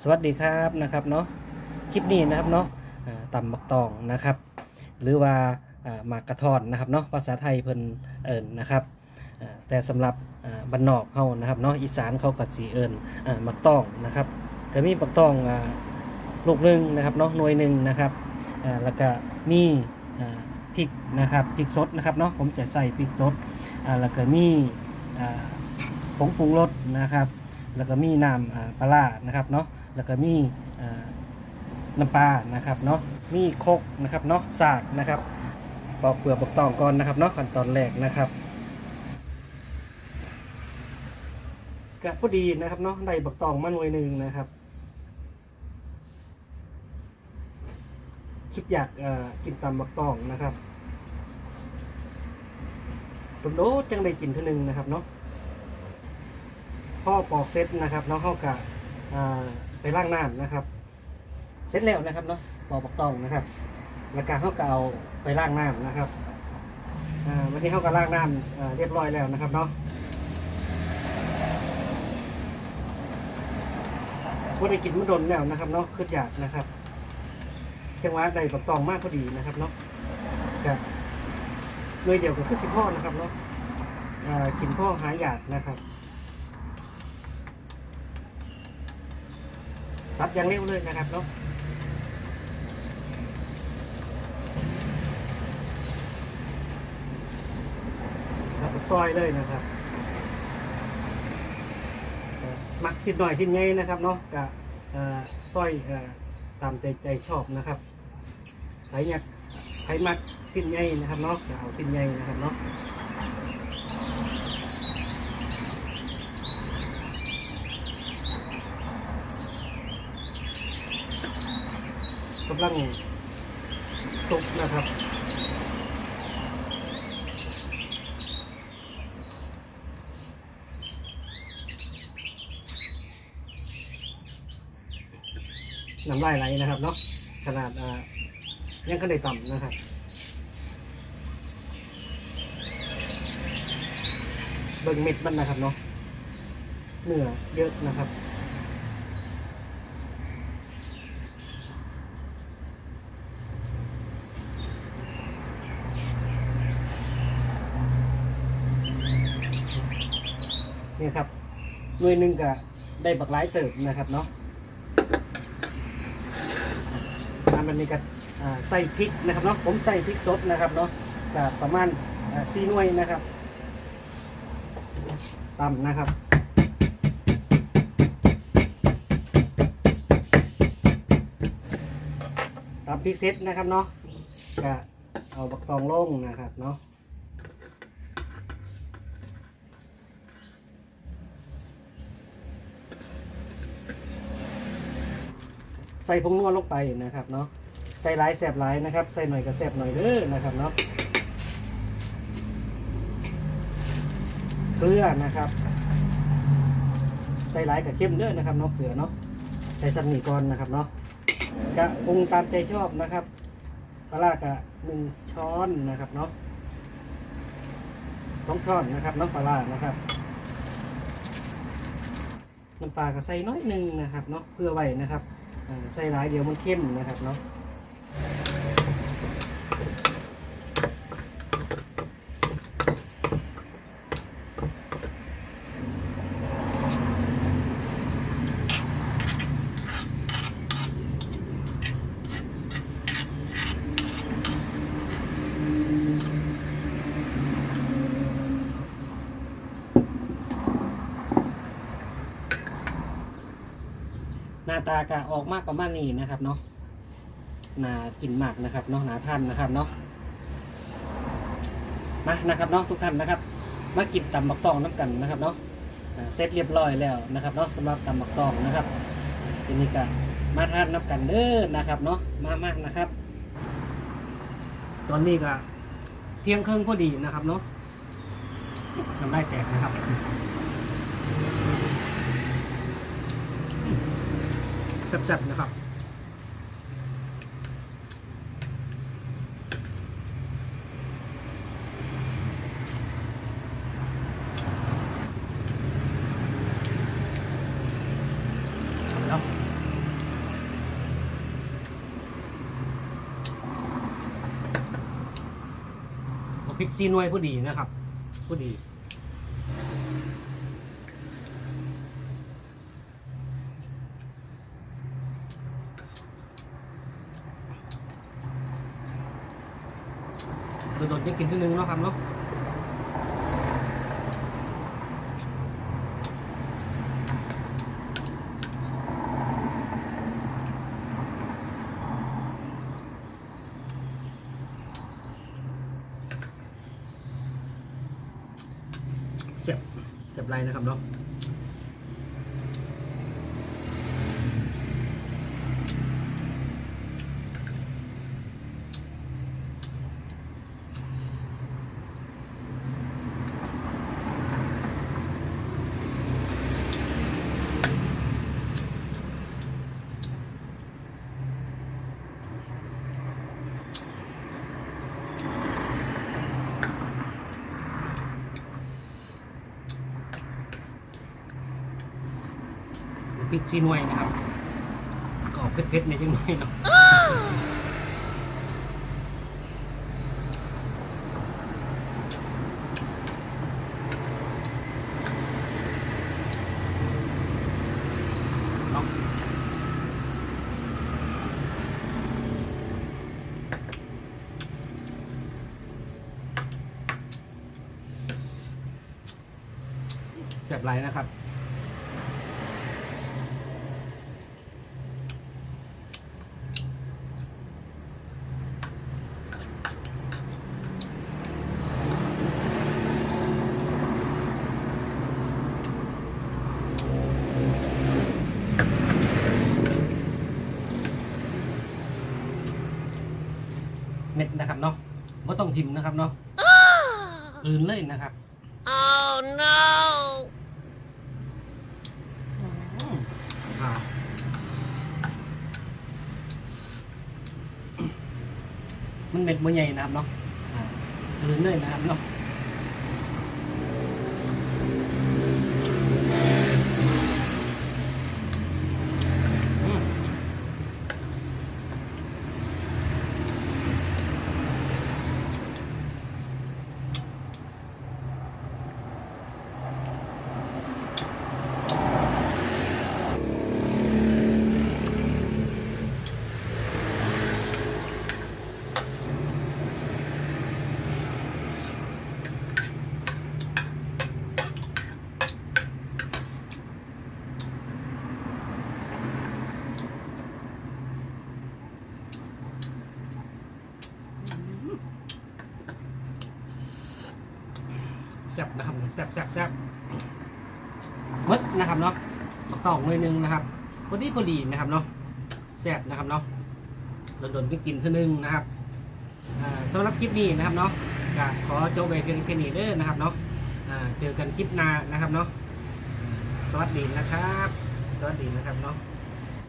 สวัสดีครับนะครับเนาะคลิปนี้นะครับเนาะตำมักตองนะครับ หรือว่าหมากกระทอนนะครับเนาะภาษาไทยเพิ่นเอิญนะครับแต่สำหรับบ้านนอกเฮานะครับเนาะอีสานเขาก็สิเอิญอ่ามักตองนะครับก็มีมักตองลูกหนึ่งนะครับเนาะหน่วยหนึ่งนะครับแล้วก็มีอ่พริกนะครับพริกสดนะครับเนาะผมจะใส่พริกสดแล้วก็มีอ่าผงปรุงรสนะครับ แล้วก็มีน้ำปลาร้านะครับเนาะ แล้วก็มีน้ำปลานะครับเนาะมีคกนะครับเนาะสากนะครับปอกเปลือกปอกตองก่อนนะครับเนาะขั้นตอนแรกนะครับกะพอดีนะครับเนาะได้บักตองมาหน่วยหนึ่งนะครับ คิดอยากกินตำบักตองนะครับโดจังได้กินเท่านึงนะครับเนาะพ่อปอกเซตนะครับแล้วเข้ากับ ไปล้างน้ำนะครับ เสร็จแล้วนะครับเนาะปอกปักตองนะครับแล้วก็เข้ากับเอาไปล้างน้ำนะครับวันนี้เข้ากับล้างน้ำเรียบร้อยแล้วนะครับเนาะว่าได้กินมะดนแล้วนะครับเนาะขึ้นอยากนะครับจังหวะใดปักตองมากพอดีนะครับเนาะกับเนยเดียวกับคือสิพ่อนะครับเนาะกินพ่อหายอยากนะครับ ซับอย่างเร็วเลยนะครับเนาะแล้วก็ซอยเลยนะครับมักสิบหน่อยชิ้นใหญ่นะครับเนาะกับซอยออตามใจใจชอบนะครับใครอยากใครมักสิ้นใหญ่นะครับเนาะเอาสิ้นใหญ่นะครับเนาะำลังสุกนะครับน้ำลายไหลนะครับเนาะขนาดอ่ายังก็ได้ต่ำนะครับเบิ่งเม็ดมันนะครับเนาะเนื้อเยอะนะครับ นี่ครับหน่วยหนึ่งก็ได้บักหลายเติบนะครับเนาะอันนี้ก็อ่าใส่พริกนะครับเนาะผมใส่พริกสดนะครับเนาะก็ประมาณสี่หน่วยนะครับตำนะครับตำพริกเซตนะครับเนาะก็เอาบักตองลงนะครับเนาะ ใส่ผงนัวลงไปนะครับเนาะใส่หลายแสบหลายนะครับ ใส่หน่อยก็แสบหน่อยเด้อนะครับเนาะเกลือนะครับ ใส่หลายกับเข้มเด้อนะครับเนาะเกลือเนาะใส่สันนิก่อนนะครับเนาะกะปรุงตามใจชอบนะครับปลาร้ากะหนึ่งช้อนนะครับเนาะสองช้อนนะครับเนาะปลาร้านะครับน้ำปลาก็ใส่น้อยหนึ่งนะครับเนาะเพื่อไว้นะครับ ใส่หลายเดี๋ยวมันเข้มนะครับเนาะ หน้าตากะออกมากประมาณนี้นะครับเนาะหนากินมากนะครับเนาะหนาท่านนะครับเนาะมานะครับเนาะทุกท่านนะครับ มากินตำบักตองน้ำกันนะครับเนาะเสร็จเรียบร้อยแล้วนะครับเนาะสำหรับตำบักตองนะครับทีนี้ก็มาทานน้ำกันเด้อนะครับเนาะมามากนะครับ ตอนนี้ก็เที่ยงครึ่งพอดีนะครับเนาะทำได้แตกนะครับ ซ่บๆนะครับพริกซีนวยผู้ดีนะครับผู้ดี โดดๆยังกินที่นึงเนาะครับเนาะเสียบเสียบไรนะครับเนาะ ริกซีหน่วยนะครับก็ออกเผ็ดๆในจังหน่อยเนาะเนาะเสียบไรนะครับ นะครับเนาะไม่ต้องทิมนะครับเนาะกลืนเลยนะครับ Oh no! อืมอ่ามันเม็ดมันใหญ่นะครับเนาะอ่ากลืนเลยนะครับเนาะ แซ่บนะครับแซ่บแซ่บแซ่บมดนะครับเนาะบักตองหน่อยหนึงนะครับพอดีพอดีนะครับเนาะแซ่บนะครับเนาะโดนๆก็กินเท่านึงนะครับอ่าสำหรับคลิปนี้นะครับเนาะก็ขอจบไปเพียงแค่นี้เด้อนะครับเนาะเจอกันคลิปหน้านะครับเนาะสวัสดีนะครับ สวัสดีนะครับเนาะ